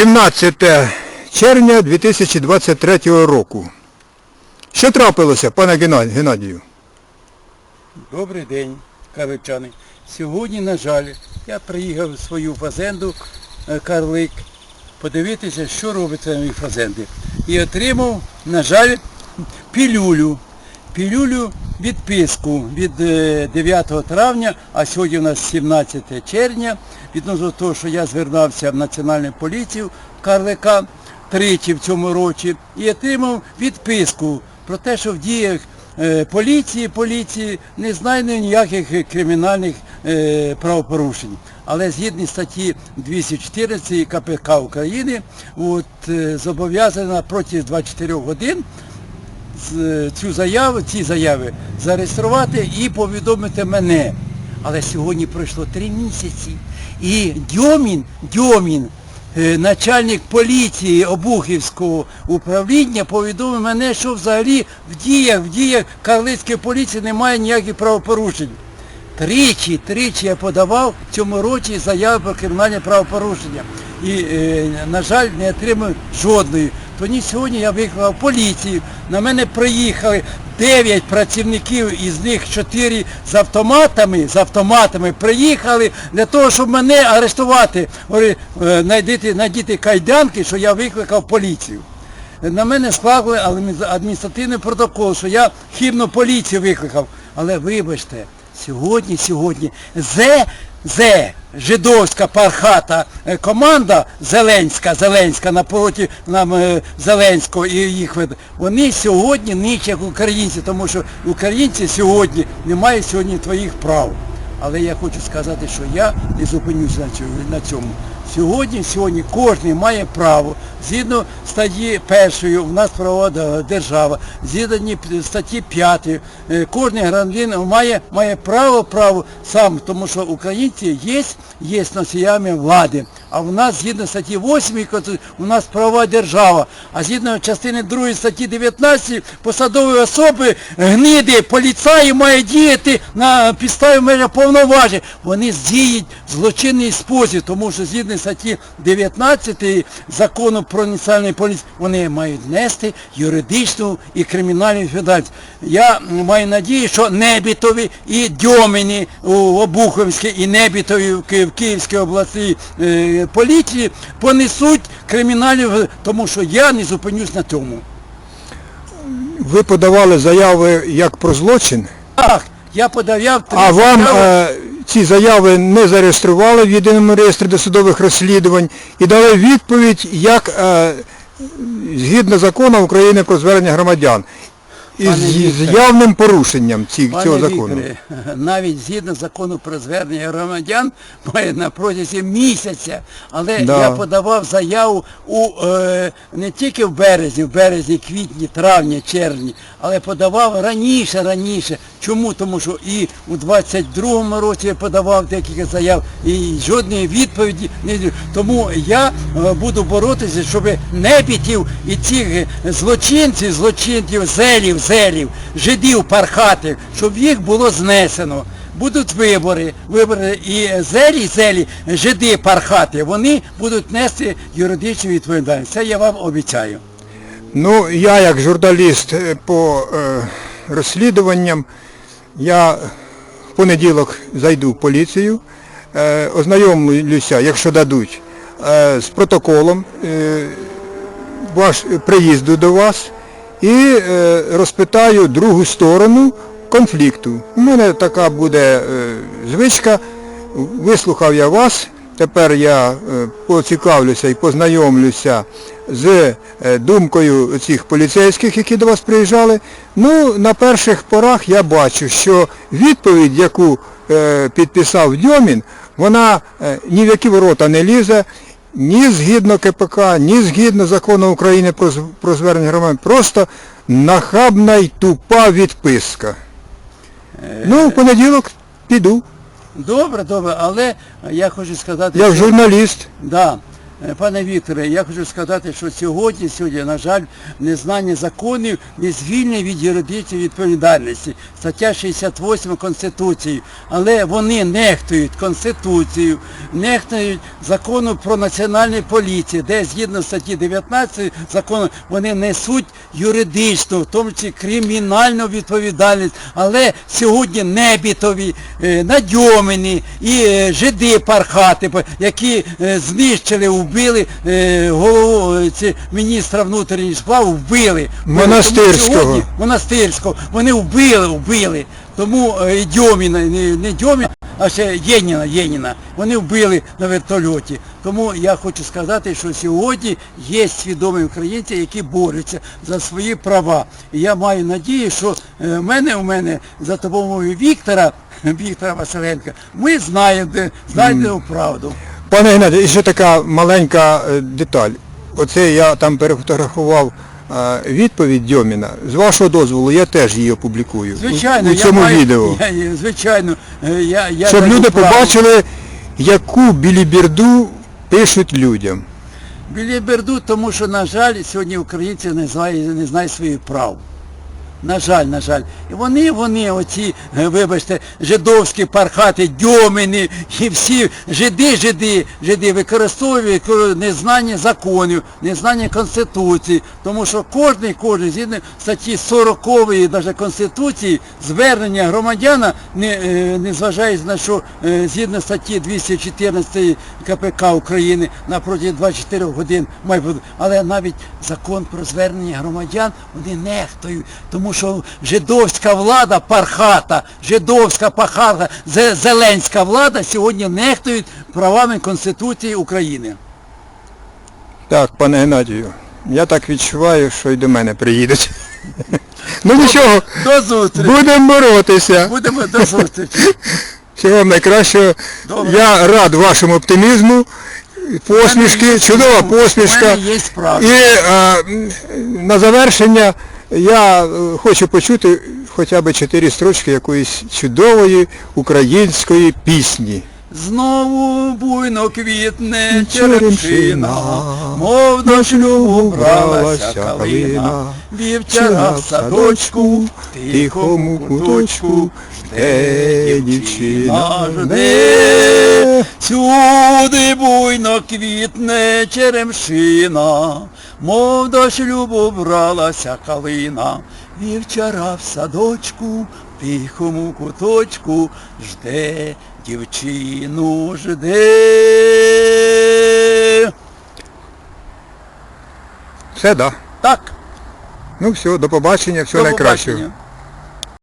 17 червня 2023 року. Що трапилося, пане Геннадію? Добрий день, кавичани. Сьогодні, на жаль, я приїхав в свою фазенду е, Карлик подивитися, що робиться на моїй фазенді. І отримав, на жаль, пілюлю. Пілюлю відписку від е, 9 травня, а сьогодні у нас 17 червня, відносно того, що я звернувся в Національну поліцію Карлика тричі в цьому році і отримав відписку про те, що в діях е, поліції, поліції не знайдено ніяких е, кримінальних е, правопорушень. Але згідно статті 214 КПК України от, е, зобов'язана протягом 24 годин цю заяву, ці заяви зареєструвати і повідомити мене. Але сьогодні пройшло три місяці. І Дьомін, Дьомін, е, начальник поліції Обухівського управління, повідомив мене, що взагалі в діях, в діях Карлицької поліції немає ніяких правопорушень. Тричі, тричі я подавав цьому році заяви про кримінальне правопорушення. І, е, на жаль, не отримав жодної. Тоді сьогодні я викликав поліцію. На мене приїхали 9 працівників, із них 4 з автоматами, з автоматами приїхали для того, щоб мене арештувати. Говорю, е, найдіть, найдіть кайданки, що я викликав поліцію. На мене склали адміністративний протокол, що я хібну поліцію викликав. Але вибачте, сьогодні, сьогодні зе, зе, жидовська пархата е, команда Зеленська, Зеленська напроти нам Зеленського і їх вони сьогодні нищать українці, тому що українці сьогодні не мають сьогодні твоїх прав. Але я хочу сказати, що я не зупинюся на цьому. Сьогодні, сьогодні кожен має право, згідно статті першої, у нас права держава, згідно статті 5, кожен громадянин має, має право, право сам, тому що українці є, є носіями влади. А в нас згідно статті 8 у нас правова держава, а згідно частини 2 статті 19 посадові особи, гниди, поліцаї мають діяти на підставі межа повноважень. Вони здіють в злочинний спосіб, тому що згідно статті 19 закону про національну поліцію, вони мають нести юридичну і кримінальну відповідальність. Я маю надію, що Небітові і Дьоміні у Обуховській і Небітові в Київській області е, поліції понесуть відповідальність, тому що я не зупинюсь на тому. Ви подавали заяви як про злочин, Так, я подавав три а вам заяви. е, ці заяви не зареєстрували в єдиному реєстрі досудових розслідувань і дали відповідь як е, згідно закону України про звернення громадян. І Пане з, явним порушенням ці, Пане цього закону. Вікторе, навіть згідно закону про звернення громадян має на протязі місяця, але Да. я подавав заяву у е, не тільки в березні, в березні, квітні, травні, червні, але подавав раніше, раніше. Чому? Тому що і у 22-му році я подавав декілька заяв і жодної відповіді не тому я е, буду боротися, щоб небітів і цих злочинців, злочинців, зелів, зелів, жидів, пархатих, щоб їх було знесено. Будуть вибори, вибори і зелі, зелі, жиди, пархати, вони будуть нести юридичну відповідальність. Це я вам обіцяю. Ну, я як журналіст е, по е, розслідуванням, я в понеділок зайду в поліцію, е, ознайомлюся, якщо дадуть, е, з протоколом е, ваш приїзду до вас і е, розпитаю другу сторону конфлікту. У мене така буде е, звичка, вислухав я вас, тепер я е, поцікавлюся і познайомлюся з думкою цих поліцейських, які до вас приїжджали. Ну, на перших порах я бачу, що відповідь, яку підписав Дьомін, вона ні в які ворота не лізе, ні згідно КПК, ні згідно закону України про, про звернення громадян, просто нахабна й тупа відписка. Ну, в понеділок піду. Добре, добре, але я хочу сказати, Я що... журналіст. Да. Е, Пане Вікторе, я хочу сказати, що сьогодні, сьогодні, на жаль, незнання законів не звільнює від юридичної відповідальності. Стаття 68 Конституції. Але вони нехтують Конституцію, нехтують закону про національну поліцію, де згідно статті 19 закону вони несуть юридичну, в тому числі кримінальну відповідальність. Але сьогодні небітові, е, надьомені і е, жиди пархати, які знищили, вбили е, голову е, ці, міністра внутрішніх справ, вбили. Монастирського. Тому сьогодні- Монастирського. Вони вбили, вбили. Тому е, Дьоміна, не, не Дьоміна, а ще Єніна, Єніна. Вони вбили на вертольоті. Тому я хочу сказати, що сьогодні є свідомі українці, які борються за свої права. І я маю надію, що е, в мене у мене за допомогою Віктора, Віктора Василенка, ми знаємо, де знайдемо правду. Пане Геннадію, і ще така маленька е, деталь. Оце я там перефотографував е, відповідь Дьоміна. З вашого дозволу я теж її опублікую Звичайно, у, цьому я маю, відео. Я, я- звичайно, е, я, я щоб люди право. побачили, яку біліберду пишуть людям. Біля Берду, тому що, на жаль, сьогодні українці не знають, не знають своїх прав. На жаль, на жаль. І вони, вони, оці, е, вибачте, жидовські пархати, дьомини, і всі жиди, жиди, жиди використовують незнання законів, незнання Конституції. Тому що кожний, кожен, згідно статті 40 навіть Конституції, звернення громадяна, не, е, не зважаючи на що, е, згідно статті 214 КПК України на протязі 24 годин має бути. Але навіть закон про звернення громадян вони нехтують, тому що жидовська влада пархата, жидовська пахата, зеленська влада сьогодні нехтують правами Конституції України. Так, пане Геннадію, я так відчуваю, що й до мене приїдуть. Ну нічого, До зустрічі! будемо боротися. Будемо до зустрічі! Всього вам найкращого. Добре. Я рад вашому оптимізму, посмішки, чудова посмішка. У мене є справа. І м, на завершення я е, хочу почути хоча б чотири строчки якоїсь чудової української пісні. Знову буйно квітне Черемшина, черемшина, мов до шлюбу бралася калина, вівчара в садочку, в тихому куточку, де дівчина. жде. Сюди буйно квітне черемшина, мов до шлюбу бралася калина, вівчара в садочку, тихому куточку, жде, дівчину жде. Все, да. Так, Ну все, до побачення, всього до найкращого. побачення.